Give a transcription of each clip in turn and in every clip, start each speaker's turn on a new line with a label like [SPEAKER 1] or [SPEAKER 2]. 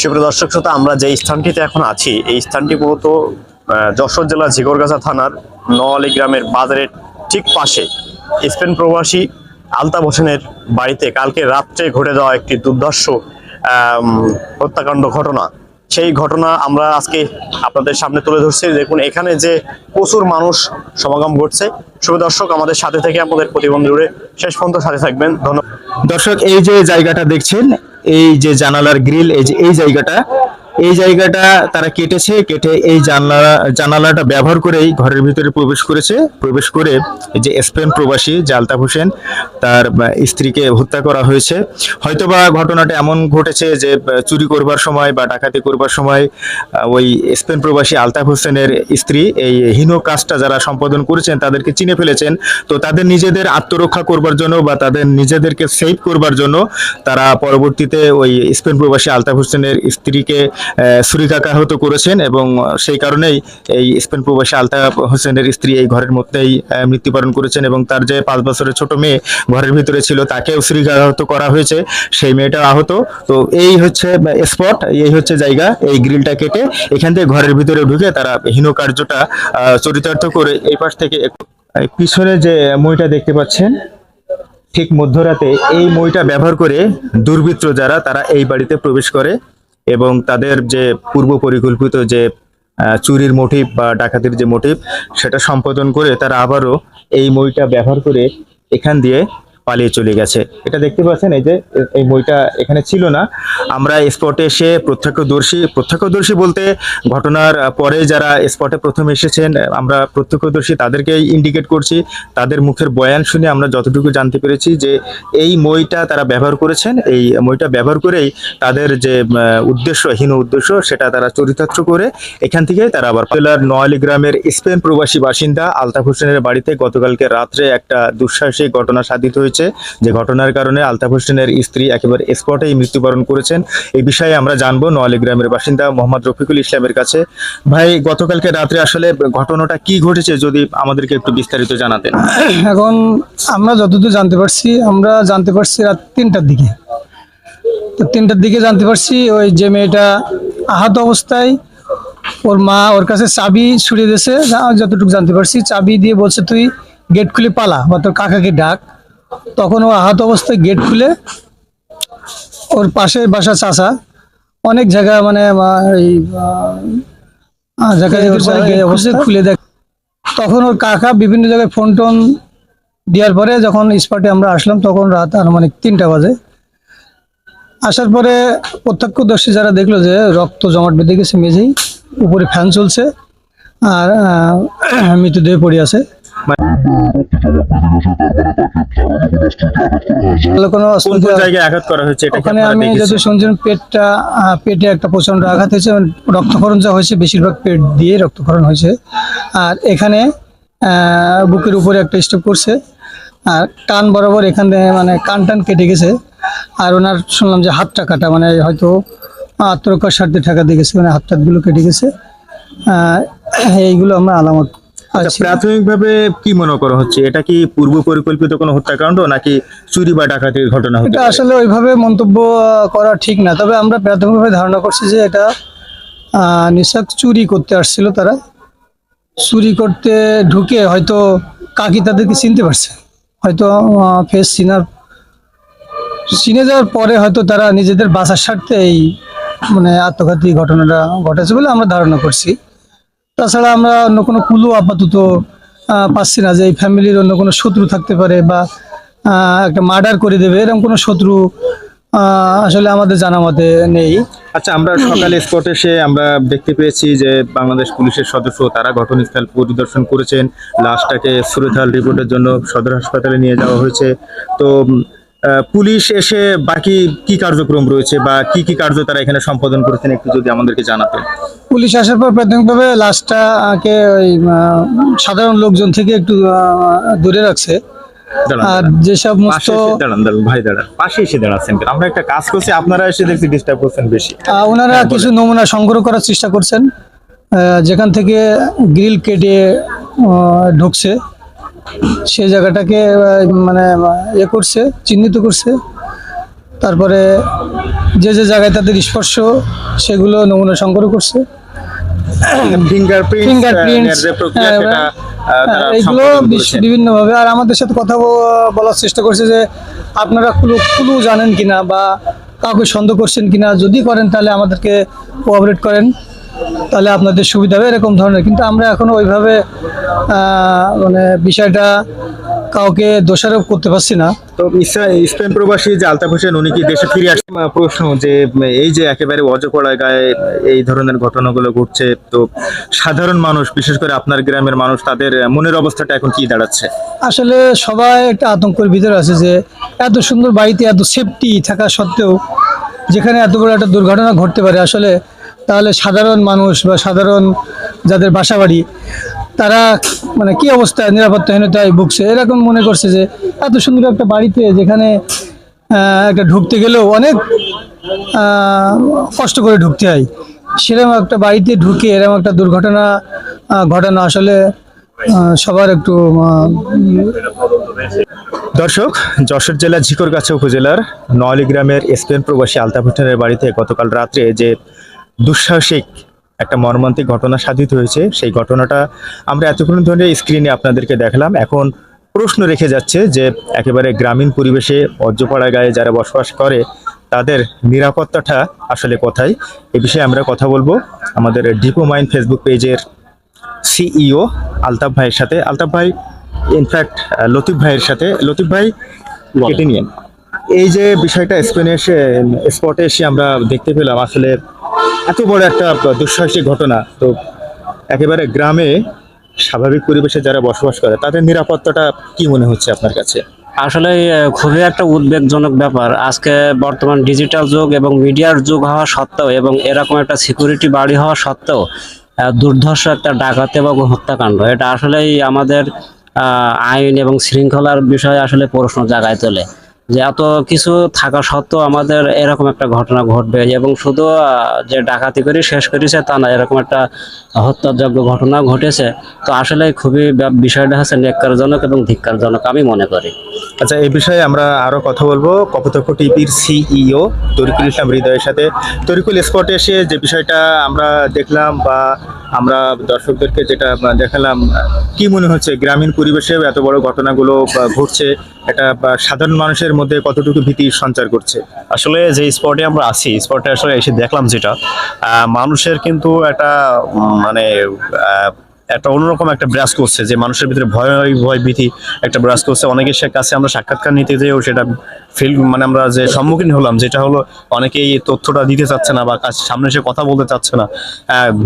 [SPEAKER 1] সুপ্রিয় দর্শক শ্রোতা, আমরা যে স্থানটিতে এখন আছি, এই স্থানটি মূলত যশোর জেলার ঝিগরগাছা থানার নোয়ালি গ্রামের বাজারের ঠিক পাশে। স্পেন প্রবাসী আলতাফ হোসেনের বাড়িতে কালকে রাত্রে ঘটে যাওয়া একটি দুর্ধর্ষ হত্যাকাণ্ড ঘটনা। সেই ঘটনা আমরা আজকে আপনাদের সামনে তুলে ধরছি। দেখুন, এখানে যে প্রচুর মানুষ সমাগম ঘটছে। শুভ দর্শক, আমাদের সাথে থেকে আমাদের প্রতিবন্ধী শেষ পর্যন্ত সাথে থাকবেন। ধন্যবাদ।
[SPEAKER 2] দর্শক, এই যে জায়গাটা দেখছেন এই যে জানালার গ্রিল এই যে এই জায়গাটা এই জায়গাটা তারা কেটেছে, কেটে এই জানালা, জানালাটা ব্যবহার করেই ঘরের ভিতরে প্রবেশ করেছে। প্রবেশ করে যে স্পেন প্রবাসী যে আলতাফ হোসেন, তার স্ত্রীকে হত্যা করা হয়েছে। হয়তোবা ঘটনাটা এমন ঘটেছে যে চুরি করবার সময় বা ডাকাতি করবার সময় ওই স্পেন প্রবাসী আলতাফ হোসেনের স্ত্রী এই হীন কাজটা যারা সম্পাদন করেছেন, তাদেরকে চিনে ফেলেছেন। তো তাদের নিজেদের আত্মরক্ষা করবার জন্য বা তাদের নিজেদেরকে সেভ করবার জন্য তারা পরবর্তীতে ওই স্পেন প্রবাসী আলতাফ হোসেনের স্ত্রীকে ছুরিকাঘাত করেছেন এবং সেই কারণেই এই স্পেন প্রবাসী আলতাফ হোসেনের স্ত্রী এই ঘরের মধ্যেই মৃত্যুবরণ করেছেন এবং তার যে পাঁচ বছরের ছোট মেয়ে ঘরের ভিতরে ছিল, তাকেও ছুরিকাঘাত করা হয়েছে। সেই মেয়েটা আহত। তো এই হচ্ছে স্পট এই হচ্ছে জায়গা। এই গ্রিলটা কেটে এখান থেকে ঘরের ভিতরে ঢুকে তারা হীন কার্যটা চরিতার্থ করে এই পাশ থেকে পিছনে যে মইটা দেখতে পাচ্ছেন, ঠিক মধ্যরাতে এই মইটা ব্যবহার করে দুর্বৃত্ত যারা, তারা এই বাড়িতে প্রবেশ করে। এবং তাদের যে পূর্ব পরিকল্পিত যে চুরির মোটিভ বা ডাকাতির যে মোটিভ সেটা সম্পাদন করে তারা আবারও এই মইটা ব্যবহার করে এখান দিয়ে পালিয়ে চলে গেছে। এটা দেখতে পাচ্ছেন এই যে এই বইটা এখানে ছিল না। আমরা স্পটে এসে প্রত্যক্ষদর্শী প্রত্যক্ষদর্শী বলতে ঘটনার পরে যারা স্পটে প্রথম এসেছেন আমরা প্রত্যক্ষদর্শী তাদেরকে ইন্ডিকেট করছি। তাদের মুখের বয়ান শুনে আমরা যতটুকু জানতে পেরেছি যে এই মইটা তারা ব্যবহার করেছেন। এই মইটা ব্যবহার করেই তাদের যে আহ, উদ্দেশ্য হীন উদ্দেশ্য সেটা তারা চরিতার্থ করে এখান থেকে তারা আবার জেলার নোয়ালি গ্রামের স্পেন প্রবাসী বাসিন্দা আলতাফ হোসেনের বাড়িতে গতকালকে রাত্রে একটা দুঃসাহসিক ঘটনা সাধিত হয়েছে। যে ঘটনার কারণে আলতাফ হোসেনের স্ত্রী একেবারে স্পটেই মৃত্যুবরণ করেছেন। এই বিষয়ে আমরা জানব নোয়ালি গ্রামের বাসিন্দা মোহাম্মদ রফিকুল ইসলামের কাছে। ভাই, গতকালকে রাত্রে আসলে ঘটনাটা কি ঘটেছে যদি আমাদেরকে একটু বিস্তারিত জানাতেন?
[SPEAKER 3] এখন আমরা যতদূর জানতে পারছি, আমরা জানতে পারছি রাত তিনটার দিকে। তো তিনটার দিকে জানতে পারছি ওই যে মেয়েটা আহত অবস্থায়, ওর মা ওর কাছে চাবি ছুড়ে দিয়েছে। যতটুকু জানতে পারছি, চাবি দিয়ে বলছে, তুই গেট খুলে পালা বা তোর কাকাকে ডাক। তখন ও আহত অবস্থায় গেট খুলে ওর পাশে বাসা চাচা অনেক জায়গা মানে খুলে দেখ। তখন ওর কাকা বিভিন্ন জায়গায় ফোন টোন দেওয়ার পরে যখন স্পটে আমরা আসলাম তখন রাত আনুমানিক তিনটা বাজে। আসার পরে প্রত্যক্ষদর্শী যারা দেখল যে রক্ত জমাট বেঁধে গেছে মেঝেই উপরে ফ্যান চলছে আর মৃতদেহ পড়ে আছে। পেটটা পেটে একটা প্রচণ্ড আঘাত হয়েছে রক্তক্ষরণ যা হয়েছে বেশিরভাগ পেট দিয়ে রক্তক্ষরণ হয়েছে। আর এখানে বুকের উপরে একটা স্টেপ করছে আর কান বরাবর এখানে মানে কান টান কেটে গেছে। আর ওনার শুনলাম যে হাতটা কাটা মানে হয়তো আত্মরক্ষার স্বার্থে টাকা দিয়ে গেছে মানে হাত টাতগুলো কেটে গেছে। এইগুলো আমরা আলামত
[SPEAKER 2] প্রাথমিকভাবে কি মনে করা হচ্ছে? এটা কি পূর্ব পরিকল্পিত কোনো হত্যাকাণ্ড নাকি চুরি বা ডাকাতির ঘটনা
[SPEAKER 3] এটা আসলে ওইভাবে মন্তব্য করা ঠিক না। তবে আমরা প্রাথমিকভাবে ধারণা করছি যে এটা নিশ্চয় চুরি করতে আসছিল তারা। চুরি করতে ঢুকে হয়তো কাকি তাদেরকে চিনতে পারছে। হয়তো ফেস চিনার চিনে যাওয়ার পরে হয়তো তারা নিজেদের বাসার স্বার্থে এই মানে আত্মঘাতী ঘটনাটা ঘটেছে বলে আমরা ধারণা করছি। তাছাড়া আমরা অন্য কোনো কুলু আপাতত পাচ্ছি না যে এই ফ্যামিলির অন্য কোনো শত্রু থাকতে পারে বা একটা মার্ডার করে দেবে, এরকম কোনো শত্রু আসলে আমাদের জানা মতে নেই।
[SPEAKER 2] আচ্ছা আমরা সকালে স্পটে এসে আমরা দেখতে পেয়েছি যে বাংলাদেশ পুলিশের সদস্য তারা ঘটনাস্থল পরিদর্শন করেছেন। লাশটাকে সুরথাল রিপোর্টের জন্য সদর হাসপাতালে নিয়ে যাওয়া হয়েছে। তো পুলিশ এসে বাকি কি কার্যক্রম রয়েছে বা কি কি কার্য তারা এখানে সম্পাদন করেছেন একটু যদি আমাদেরকে জানাতেন।
[SPEAKER 3] পুলিশ আসার পর প্রাথমিকভাবে লাশটাকে ওই সাধারণ লোকজন থেকে একটু দূরে রাখছে। আর
[SPEAKER 2] দাঁড়ান। দাঁড়ান দাঁড়ান ভাই দাঁড়ান। পাশে এসে দাঁড়াচ্ছেন আমরা একটা কাজ করছি আপনারা এসে দেখছি ডিস্টার্ব করছেন বেশি।
[SPEAKER 3] ওনারা কিছু নমুনা সংগ্রহ করার চেষ্টা করছেন। যেখান থেকে গ্রিল কেটে ঢুকছে। সেই জায়গাটাকে মানে ইয়ে করছে চিহ্নিত করছে। তারপরে যে যে জায়গায় তাদের স্পর্শ সেগুলো নমুনা সংগ্রহ করছে।
[SPEAKER 2] ফিঙ্গারপ্রিন্ট
[SPEAKER 3] ফিঙ্গারপ্রিন্টস
[SPEAKER 2] যে প্রক্রিয়া সেটা আহ, তারা
[SPEAKER 3] হ্যাঁ, এইগুলো
[SPEAKER 2] সম্পাদন
[SPEAKER 3] বিভিন্নভাবে। আর আমাদের সাথে কথা বলার চেষ্টা করছে যে আপনারা ক্লু ক্লু জানেন কিনা বা কাউকে সন্দেহ করছেন কিনা যদি করেন তাহলে আমাদেরকে কোঅপারেট করেন। তাহলে আপনাদের সুবিধা হবে এরকম ধরনের। কিন্তু আমরা এখনও ওইভাবে আহ, মানে বিষয়টা কাউকে দোষারোপ করতে পারছি না।
[SPEAKER 2] তো স্পেন প্রবাসী যে আলতাফ হোসেন উনি কি দেশে ফিরে আসছে প্রশ্ন যে এই যে একেবারে অজপড়া গায়ে এই ধরনের ঘটনাগুলো ঘটছে তো সাধারণ মানুষ বিশেষ করে আপনার গ্রামের মানুষ তাদের মনের অবস্থাটা এখন কি দাঁড়াচ্ছে?
[SPEAKER 3] আসলে সবাই একটা আতঙ্কের ভিতরে আছে যে এত সুন্দর বাড়িতে এত সেফটি থাকা সত্ত্বেও যেখানে এত বড় একটা দুর্ঘটনা ঘটতে পারে আসলে তাহলে সাধারণ মানুষ বা সাধারণ যাদের বাসা বাড়ি তারা মানে কি অবস্থায় নিরাপত্তাহীনতায় ভুগছে? এরকম মনে করছে যে এত সুন্দর একটা বাড়িতে যেখানে একটা ঢুকতে গেলেও অনেক কষ্ট করে ঢুকতে হয়। সেরকম একটা বাড়িতে ঢুকে এরকম একটা দুর্ঘটনা ঘটানো আসলে সবার একটু
[SPEAKER 2] দর্শক, যশোর জেলার ঝিকরগাছা উপজেলার নয়ালি গ্রামের স্পেন প্রবাসী আলতাফ হোসেনের বাড়িতে গতকাল রাত্রে যে দুঃসাহসিক একটা মর্মান্তিক ঘটনা সাধিত হয়েছে। সেই ঘটনাটা আমরা এতক্ষণ ধরে স্ক্রিনে আপনাদেরকে দেখলাম। এখন প্রশ্ন রেখে যাচ্ছে যে একেবারে গ্রামীণ পরিবেশে অজ্জপাড়া গায়ে যারা বসবাস করে তাদের নিরাপত্তাটা আসলে কোথায়? এ বিষয়ে আমরা কথা বলব আমাদের ডিপো মাইন ফেসবুক পেজের সিইও আলতাফ ভাইয়ের সাথে। আলতাফ ভাই ইনফ্যাক্ট লতিফ ভাইয়ের সাথে। লতিফ ভাই কেটে নিয়েন। এই যে বিষয়টা স্পেনে এসে স্পটে এসে আমরা দেখতে পেলাম আসলে এত বড় একটা দুঃসাহসিক ঘটনা। তো একেবারে গ্রামে স্বাভাবিক পরিবেশে যারা বসবাস করে, তাদের নিরাপত্তাটা কি মনে হচ্ছে আপনার কাছে?
[SPEAKER 4] আসলে খুবই একটা উদ্বেগজনক ব্যাপার। আজকে বর্তমান ডিজিটাল যুগ এবং মিডিয়ার যুগ হওয়া সত্ত্বেও এবং এরকম একটা সিকিউরিটি বাড়ি হওয়া সত্ত্বেও দুর্ধর্ষ একটা ডাকাতি এবং হত্যাকাণ্ড। এটা আসলেই আমাদের আইন এবং শৃঙ্খলার বিষয়ে আসলে প্রশ্ন জাগায় তোলে। যে এত কিছু থাকা সত্ত্বেও আমাদের এরকম একটা ঘটনা ঘটবে এবং শুধু যে ডাকাতি করে শেষ করেছে তা না, এরকম একটা হত্যাযোগ্য ঘটনা ঘটেছে। তো আসলে খুবই বিষয়টা হচ্ছে নেককারজনক এবং ধিক্কারজনক, আমি মনে করি।
[SPEAKER 2] আচ্ছা এই বিষয়ে আমরা আরও কথা বলব। কপোতক্ষ টিভির সিইও তরিকুল ইসলাম হৃদয়ের সাথে। তরিকুল, স্পটে এসে যে বিষয়টা আমরা দেখলাম বা আমরা দর্শকদেরকে যেটা দেখালাম, কি মনে হচ্ছে গ্রামীণ পরিবেশে এত বড় ঘটনাগুলো ঘটছে? এটা সাধারণ মানুষের মধ্যে কতটুকু ভীতি সঞ্চার করছে?
[SPEAKER 1] আসলে যে স্পটে আমরা আছি স্পটে আসলে এসে দেখলাম যেটা মানুষের কিন্তু একটা মানে একটা অন্যরকম একটা ব্রাশ করছে, যে মানুষের ভিতরে ভয় ভয় ভীতি একটা ব্রাশ করছে। অনেকের সা- কাছে আমরা সাক্ষাৎকার নিতে যেও সেটা ফিল মানে আমরা যে সম্মুখীন হলাম, যেটা হলো অনেকেই এই তথ্যটা দিতে চাচ্ছে না বা সামনে সে কথা বলতে চাচ্ছে না।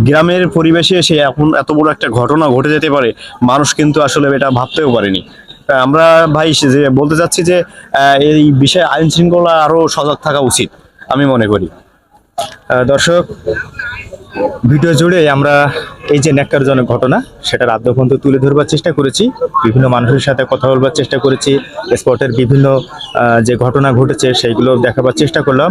[SPEAKER 1] গ্রামের পরিবেশে সে এখন এত বড় একটা ঘটনা ঘটে যেতে পারে, মানুষ কিন্তু আসলে এটা ভাবতেও পারেনি। আমরা ভাই যে বলতে চাচ্ছি যে এই বিষয়ে আইন শৃঙ্খলা আরও সজাগ থাকা উচিত, আমি মনে করি।
[SPEAKER 2] দর্শক, ভিডিও জুড়ে আমরা এই যে ন্যাক্কারজনক ঘটনা সেটার আদ্যপন্ত তুলে ধরবার চেষ্টা করেছি, বিভিন্ন মানুষের সাথে কথা বলবার চেষ্টা করেছি, স্পটের বিভিন্ন যে ঘটনা ঘটেছে সেইগুলো দেখাবার চেষ্টা করলাম।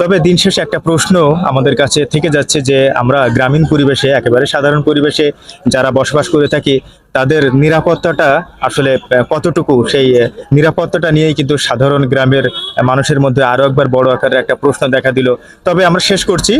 [SPEAKER 2] তবে দিন শেষে একটা প্রশ্ন আমাদের কাছে থেকে যাচ্ছে যে, আমরা গ্রামীণ পরিবেশে, একেবারে সাধারণ পরিবেশে যারা বসবাস করে থাকি, তাদের নিরাপত্তাটা আসলে কতটুকু? সেই নিরাপত্তাটা নিয়েই কিন্তু সাধারণ গ্রামের মানুষের মধ্যে আরও একবার বড় আকারের একটা প্রশ্ন দেখা দিল। তবে আমরা শেষ করছি।